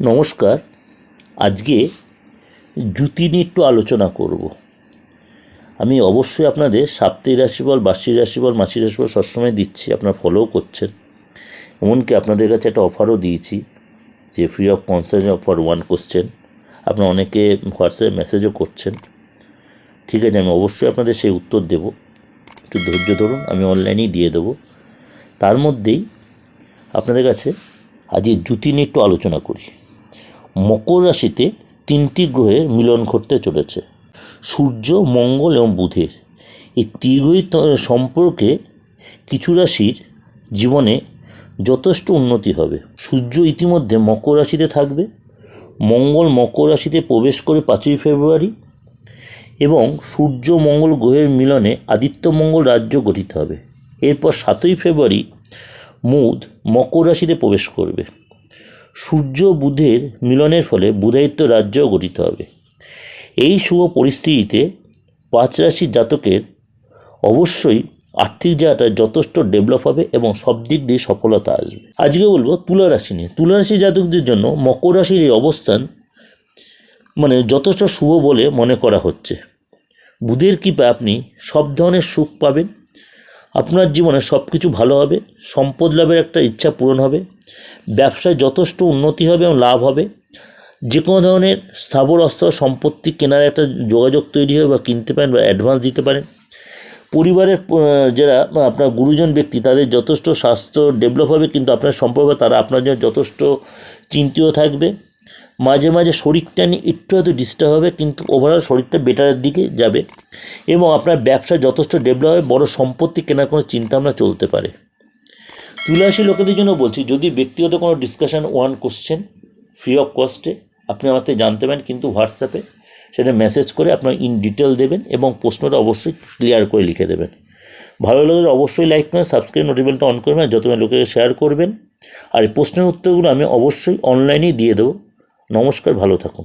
নমস্কার। আজকে জুতি নিয়ে একটু আলোচনা করব। আমি অবশ্যই আপনাদের সাপ্তাহিক রাশিফল, বার্ষিক রাশিফল, মাসিক রাশিফল সবসময় দিচ্ছি, আপনারা ফলোও করছেন। এমনকি আপনাদের কাছে একটা অফারও দিয়েছি যে free of concern offer one question আপনারা অনেকে হোয়াটসঅ্যাপে মেসেজও করছেন। ঠিক আছে, আমি অবশ্যই আপনাদের সেই উত্তর দেব। একটু ধৈর্য ধরুন, আমি অনলাইনেই দিয়ে দেবো। তার মধ্যেই আপনাদের কাছে আজকে জুতি নিয়ে একটু আলোচনা করি। মকর রাশিতে তিনটি গ্রহের মিলন ঘটতে চলেছে, সূর্য, মঙ্গল এবং বুধের। এই তীব্রই সম্পর্কে কিছু রাশির জীবনে যথেষ্ট উন্নতি হবে। সূর্য ইতিমধ্যে মকর রাশিতে থাকবে, মঙ্গল মকর রাশিতে প্রবেশ করে পাঁচই ফেব্রুয়ারি এবং সূর্য, মঙ্গল গ্রহের মিলনে আদিত্য মঙ্গল রাজ্য গঠিত হবে। এরপর সাতই ফেব্রুয়ারি মুদ মকর রাশিতে প্রবেশ করবে। সূর্য বুধের মিলনের ফলে বুধায়িত্ব রাজ্য গঠিত হবে। এই শুভ পরিস্থিতিতে পাঁচ রাশির জাতকের অবশ্যই আর্থিক জায়গাটা যথেষ্ট ডেভেলপ হবে এবং সব দিক দিয়ে সফলতা আসবে। আজকে বলব তুলা রাশি নিয়ে। তুলা রাশি জাতকদের জন্য মকর রাশির এই অবস্থান মানে যথেষ্ট শুভ বলে মনে করা হচ্ছে। বুধের কৃপা আপনি সব ধরনের সুখ পাবেন। আপনার জীবনে সব কিছু ভালো হবে, সম্পদ লাভের একটা ইচ্ছা পূরণ হবে। ব্যবসায় যথেষ্ট উন্নতি হবে এবং লাভ হবে। যে কোনো ধরনের স্থাবর অস্থাবর সম্পত্তি কেনার একটা যোগাযোগ তৈরি হবে বা কিনতে পারেন বা অ্যাডভান্স দিতে পারেন। পরিবারের যারা আপনার গুরুজন ব্যক্তি, তাদের যথেষ্ট স্বাস্থ্য ডেভেলপ হবে, কিন্তু আপনার সম্পর্ক, তারা আপনার জন্য যথেষ্ট চিন্তিত থাকবে। মাঝে মাঝে শরীরটা নিয়ে একটু হয়তো ডিস্টার্ব হবে, কিন্তু ওভারঅল শরীরটা বেটারের দিকে যাবে। এবং আপনার ব্যবসা যথেষ্ট ডেভেলপ হবে, বড় সম্পত্তি কেনার কোনো চিন্তা চিন্তাভাবনা চলতে পারে। তুলাসী লোকেদের জন্য বলছি, যদি ব্যক্তিগত কোনো discussion one question free of কস্টে আপনি আমার থেকে জানতে পারেন, কিন্তু হোয়াটসঅ্যাপে সেটা মেসেজ করে আপনার ইন ডিটেল দেবেন এবং প্রশ্নটা অবশ্যই ক্লিয়ার করে লিখে দেবেন। ভালো লাগলে অবশ্যই লাইক করবেন সাবস্ক্রাইব নোটিফিকেশনটা অন করবেন যত লোকে শেয়ার করবেন, আর এই প্রশ্নের উত্তরগুলো আমি অবশ্যই অনলাইনেই দিয়ে দেবো। নমস্কার, ভালো থাকুন।